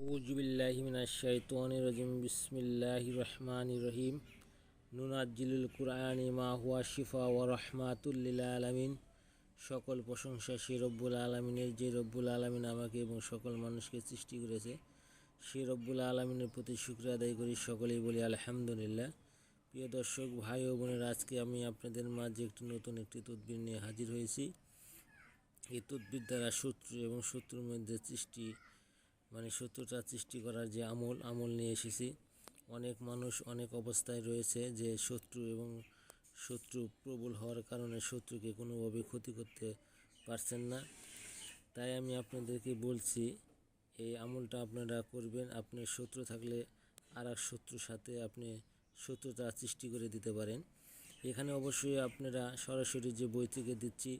আউজুবিল্লাহিমিনাশাইতানির বিসমিল্লাহির রহমানির রহিম। নুনাজ্জিলুল কুরআনি মা হুয়া শিফা ওয়া রাহমাতুল লিল আলামিন। সকল প্রশংসা সে রব্বুল আলমিনের, যে রব্বুল আলমিন আমাকে এবং সকল মানুষকে সৃষ্টি করেছে, সে রব্বুল আলমিনের প্রতি শুক্র আদায় করি। সকলেই বলি, আলহামদুলিল্লাহ। প্রিয় দর্শক, ভাই ও বোনের, আজকে আমি আপনাদের মাঝে একটি নতুন একটি তদবির নিয়ে হাজির হয়েছি। এই তদবির দ্বারা শত্রু এবং শত্রুর মধ্যে সৃষ্টি মানে শত্রুতা সৃষ্টি করার যে আমল আমল নিয়ে এসেছি। অনেক মানুষ অনেক অবস্থায় রয়েছে যে শত্রু এবং শত্রু প্রবল হওয়ার কারণে শত্রুকে কোনোভাবে ক্ষতি করতে পারছেন না। তাই আমি আপনাদেরকে বলছি, এই আমলটা আপনারা করবেন। আপনার শত্রু থাকলে আর এক শত্রুর সাথে আপনি শত্রুতা সৃষ্টি করে দিতে পারেন। এখানে অবশ্যই আপনারা সরাসরি যে বই থেকে দিচ্ছি,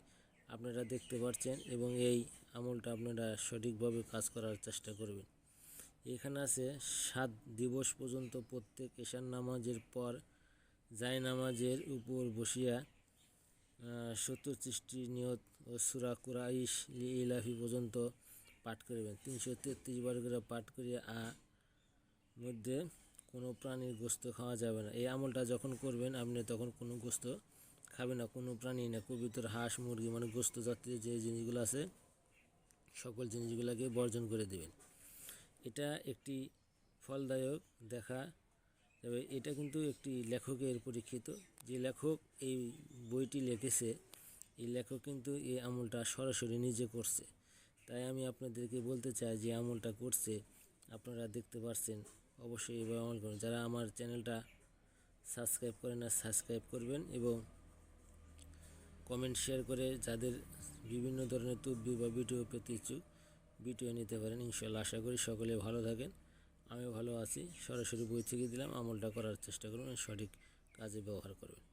আপনারা দেখতে পাচ্ছেন এবং এই আমলটা আপনারা সঠিকভাবে কাজ করার চেষ্টা করবেন। এখানে আছে সাত দিবস পর্যন্ত প্রত্যেক এশার নামাজের পর জায় নামাজের উপর বসিয়া সত্তর সৃষ্টি নিয়ত ও সুরা কুরাইশ লি ইলাফি পর্যন্ত পাঠ করিবেন। তিনশো তেত্রিশ বার করে পাঠ করিয়া আ মধ্যে কোনো প্রাণীর গোস্ত খাওয়া যাবে না। এই আমলটা যখন করবেন, আপনি তখন কোনো গোস্ত খাবে না, কোনো প্রাণী না। কবিতর হাঁস, মুরগি মানে গোস্ত জাতীয় যে জিনিসগুলো আছে সকল জিনিসগুলোকে বর্জন করে দেবেন। এটা একটি ফলদায়ক দেখা তবে এটা কিন্তু একটি লেখকের পরীক্ষিত। যে লেখক এই বইটি লিখেছে, এই লেখক কিন্তু এই আমলটা সরাসরি নিজে করছে। তাই আমি আপনাদেরকে বলতে চাই যে আমলটা করছে, আপনারা দেখতে পাচ্ছেন অবশ্যই এভাবে আমল করুন। যারা আমার চ্যানেলটা সাবস্ক্রাইব করেন না, সাবস্ক্রাইব করবেন এবং কমেন্ট শেয়ার করে যাদের বিভিন্ন ধরনের তুব্বি বা ভিডিও পেতে ইচ্ছুক ভিডিও নিতে পারেন। ইনশাল্লাহ আশা করি সকলে ভালো থাকেন। আমি ভালো আছি। সরাসরি বই থেকে দিলাম। আমলটা করার চেষ্টা করবেন। সঠিক কাজে ব্যবহার করবেন।